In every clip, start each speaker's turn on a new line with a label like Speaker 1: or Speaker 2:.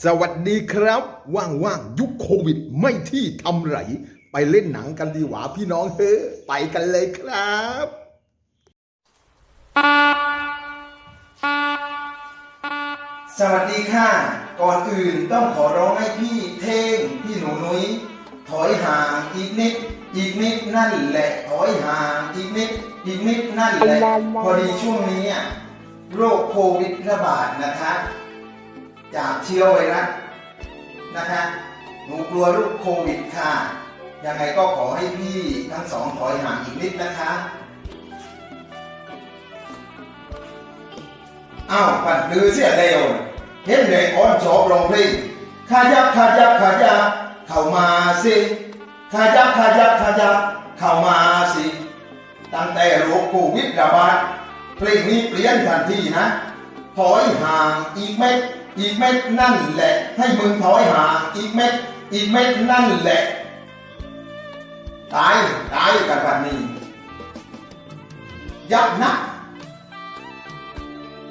Speaker 1: สวัสดีครับ ว่างๆ ยุคโควิดไม่ที่ทำไร ไปเล่นหนังกันดีหว่าพี่น้องเฮ้ไปกันเลยครับ
Speaker 2: สวัสดีค่ะ ก่อนอื่นต้องขอร้องให้พี่เท่ง พี่หนูนุ้ย ถอยห่างอีกนิด อีกนิดนั่นแหละ ถอยห่างอีกนิด อีกนิดนั่นแหละ พอดีช่วงนี้โรคโควิดระบาดนะคะจาก เชื้อไวรัสนะคะหนูกลัวโรคโควิดค่ะ ยังไงก็ขอให้พี่ทั้งสองถอยห่างอีกนิดนะคะ อ้าวปัดดือเสียเร็วเห็นเด็กอ่อนชอบร้องเพลงขายับขายับขายับเข้ามาสิขายับขายับขายับเข้ามาสิ ตั้งแต่โรคโควิดระบาดเพลงนี้เปลี่ยนทันทีนะ ถอยห่างอีกเม็ด อีกเม็ดนั่นแหละ ให้มึงถอยห่างอีกเม็ดอีกเม็ดนั่นแหละ ตายตายกันวันนี้ ยับนะ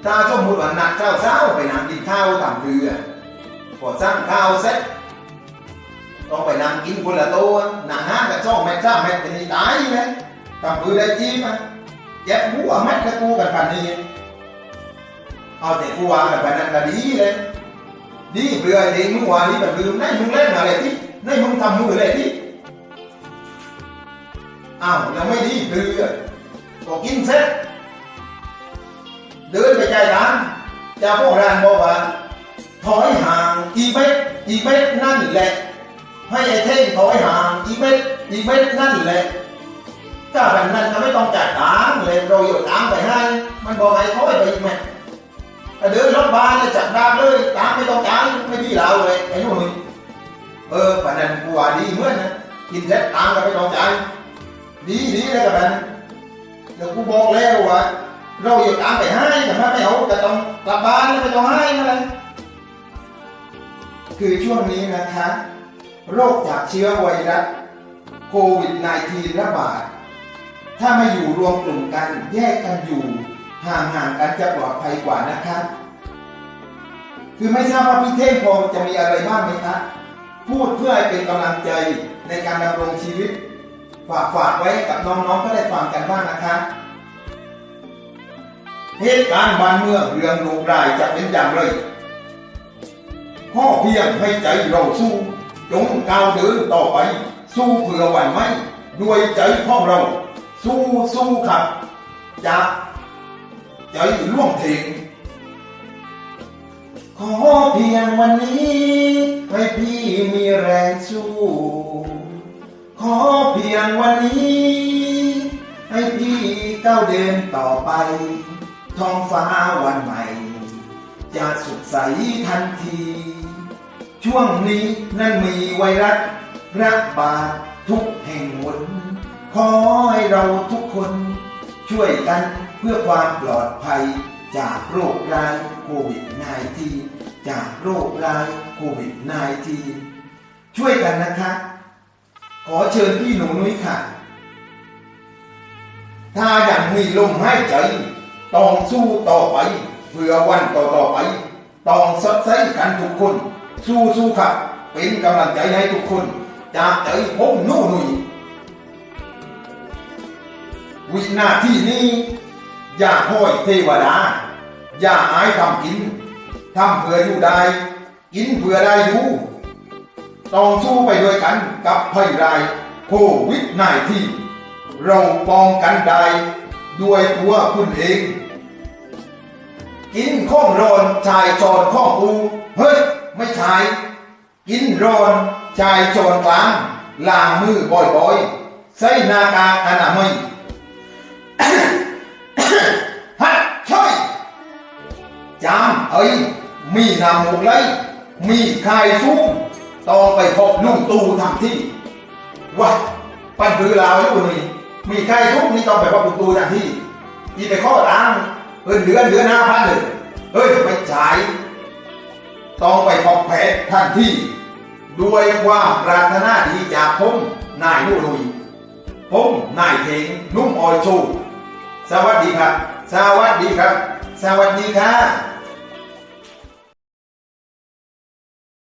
Speaker 2: ถ้าสมมติว่านัดเจ้าเช้าไปนั่งกินข้าวตามเรือพอสั่งข้าวเสร็จต้องไปนั่งกินคนละโต๊ะนั่งห้างกับช่องแม่จ้าแม่เป็นนี่ตายเลยตามเรือได้จีบอะแยกหัวแม่กับกูกันพันนี้ เอาแต่กูวางกันไปนั่นก็ดีเลยดีเรือเองมึงวางนี่แบบลืมได้มึงเล่นอะไรที่ได้มึงทำมืออะไรที่อ้าวยังไม่ดีเรือก็กินเสร็จเดินไปใจร้านจ้าพวกร้านบอกว่าถอยห่างอีเม็ดอีเม็ดนั่นแหละ ให้ไอ้เท่งถอยห่างอีเม็ดอีเม็ดนั่นแหละถ้าแบบนั้นก็ไม่ต้องจัดตามเลยเราโยนตามไปให้ มันบอกให้ถอยไปอีเม็ด เดินรถบ้านจัดตามเลยตามไม่ต้องจ่ายไม่ดีเราเลยไอ้หนุ่ยเออแบบนั้นกูว่าดีเหมือนนะกินเสร็จตามก็ไม่ต้องจ่ายดีดีเลยกับนั้นเดี๋ยวกูบอกแล้วว่าเราอยู่ตามไปให้แต่ถ้าไม่เอาจะต้องกลับบ้านแล้วไม่ต้องให้นั่นเลยคือช่วงนี้นะคะ โรคจากเชื้อไวรัสโควิด -19 ระบาด ถ้าไม่อยู่รวมกลุ่มกันแยกกันอยู่ห่างๆกันจะปลอดภัยกว่านะคะ คือไม่ทราบว่าพี่เท่งพอจะมีอะไรบ้างไหมคะพูดเพื่อให้เป็นกำลังใจในการดำรงชีวิต ฝากฝากไว้กับน้องๆก็ได้ฟังกันบ้างนะคะเหตุการณ์บ้านเมืองเรื่องโรครายจะเป็นอย่างไรข้อเพียงให้ใจเราสู้จงก้าวเดินต่อไป สู้เพื่อวันไหมด้วยใจของเรา สู้สู้ครับจากใจล่วงเทง ขอเพียงวันนี้ให้พี่มีแรงสู้ ขอเพียงวันนี้ ให้พี่ก้าวเดินต่อไป ท้องฟ้าวันใหม่ จะสดใสทันที ช่วงนี้นั้นมีไวรัสระบาดทุกแห่งหนขอให้เราทุกคน ช่วยกันเพื่อความปลอดภัย จากโรคร้ายโควิด -19 จากโรคร้ายโควิด -19 ช่วยกันนะคะ ขอเชิญพี่หนูนุ้ยค่ะ ถ้าอย่างมีลมหายใจ ต้องสู้ต่อไป เพื่อวันต่อต่อไป ต้องสดใสกันทุกคน สู้สู้ครับเป็นกำลังใจให้ทุกคน จากใจผมหนู่หนุ่ยวินาทีนี้ อย่าห้อยเทวดา อย่าอายทำกินทำเพื่ออยู่ได้ กินเพื่อได้อยู่ ต้องสู้ไปด้วยกันกับภัยร้ายโควิด -19 เราป้องกันได้ด้วยตัวคุณเอง กินข้องโรนชายโจรข้องกู เฮ้ย ไม่ใช่กินโรนชายโจรกลางล้างมือบ่อยๆ ใส่หน้ากากอนามัย จามเอ้ยมีน้ำมูกไหลมีไข่ฟุ้งต้องไปพบลุงตู่ทำที่วะปันคือลาวอยู่นี่มีไข่ฟุ้งนี่ต้องไปพบลุงตู่ทำที่ที่ไปข้อตามเงินเดือนเดือนห้าพันเลยเฮ้ยไม่จ่ายต้องไปพบแพทย์ทันที่ด้วยความปรารถนาดีจากผมนายนุ่นุยผมนายเทงนุ่มออยชูสวัสดีครับ สวัสดีครับ สวัสดีค่ะ